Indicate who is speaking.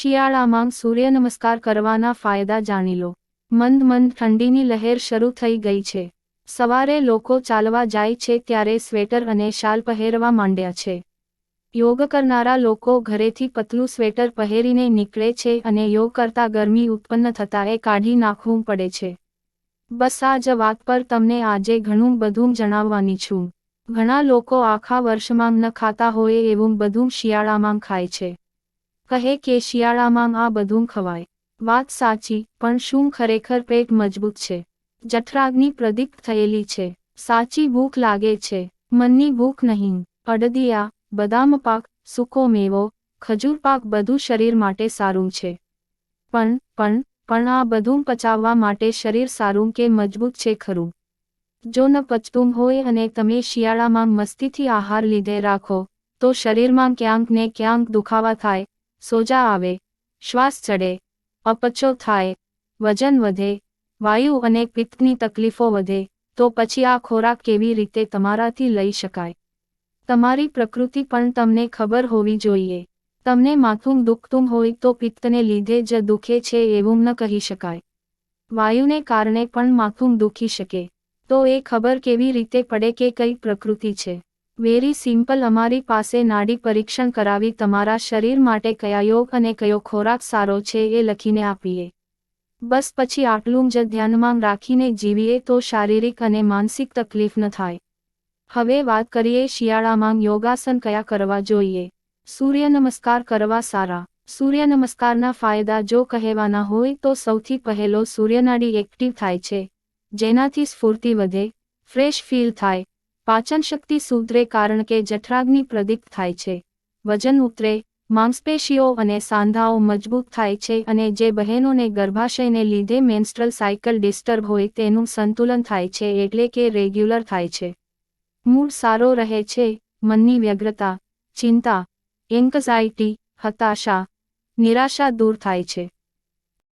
Speaker 1: શિયાળામાં સૂર્ય નમસ્કાર કરવાના ફાયદા જાણી લો. મંદ મંદ ઠંડીની લહેર શરૂ થઈ ગઈ છે. સવારે લોકો ચાલવા જાય છે ત્યારે સ્વેટર અને શાલ પહેરવા માંડ્યા છે. યોગ કરનારા લોકો ઘરેથી પતલું સ્વેટર પહેરીને નીકળે છે અને યોગ કરતા ગરમી ઉત્પન્ન થતાં એ કાઢી નાખવું પડે છે. બસ આ જ વાત પર તમને આજે ઘણું બધું જણાવવાની છું. ઘણા લોકો આખા વર્ષમાં ન ખાતા હોય એવું બધું શિયાળામાં ખાય છે. કહે કે, શિયાળામાં આ બધું ખવાય. વાત સાચી, પણ શું ખરેખર પેટ મજબૂત છે? જઠરાગ્નિ પ્રદીપ્ત થયેલી છે. સાચી ભૂખ લાગે છે. મનની ભૂખ નહીં. અડદિયા, બદામ પાક, સૂકો મેવો, ખજૂર પાક બધું શરીર માટે સારું છે. પણ પણ પણ આ બધું પચાવવા માટે શરીર સારું કે મજબૂત છે ખરું? જો ન પચતું હોય અને તમે શિયાળામાં મસ્તીથી આહાર લીધે રાખો, તો શરીરમાં ક્યાંક ને ક્યાંક દુખાવા થાય સોજા આવે, શ્વાસ ચડે, અપચો થાય, વજન વધે, વાયુ અને પિત્તની તકલીફો વધે, તો પછી આ ખોરાક કેવી રીતે તમારાથી લઈ શકાય? તમારી પ્રકૃતિ પણ તમને ખબર હોવી જોઈએ. તમને માથું દુખતું હોય તો પિત્તને લીધે જ દુખે છે એવું ન કહી શકાય. વાયુને કારણે પણ માથું દુખી શકે. તો એ ખબર કેવી રીતે પડે કે કઈ પ્રકૃતિ છે? વેરી સિમ્પલ અમારી પાસે નાડી પરીક્ષણ કરાવી તમારા શરીર માટે કયા યોગ અને કયો ખોરાક સારો છે એ લખીને આપીએ. બસ પછી આટલું જ ધ્યાનમાં રાખીને જીવીએ તો શારીરિક અને માનસિક તકલીફ ન થાય. હવે વાત કરીએ શિયાળામાં યોગાસન કયા કરવા જોઈએ. સૂર્ય નમસ્કાર કરવા સારા. સૂર્ય નમસ્કારના ફાયદા જો કહેવાના હોય તો સૌથી પહેલો સૂર્યનાડી એક્ટિવ થાય છે. જેનાથી સ્ફૂર્તિ વધે, ફ્રેશ ફીલ થાય પાચન શક્તિ સુધરે કારણ કે જઠરાગ્નિ પ્રદીપ્ત થાય છે. વજન ઉતરે, માંસપેશીઓ અને સાંધાઓ મજબૂત થાય છે અને જે બહેનોને ગર્ભાશયને લીધે મેન્સ્ટ્રલ સાયકલ ડિસ્ટર્બ હોય તેનું સંતુલન થાય છે એટલે કે રેગ્યુલર થાય છે. મૂડ સારો રહે છે, મનની વ્યગ્રતા, ચિંતા એન્કઝાઇટી હતાશા, નિરાશા દૂર થાય છે.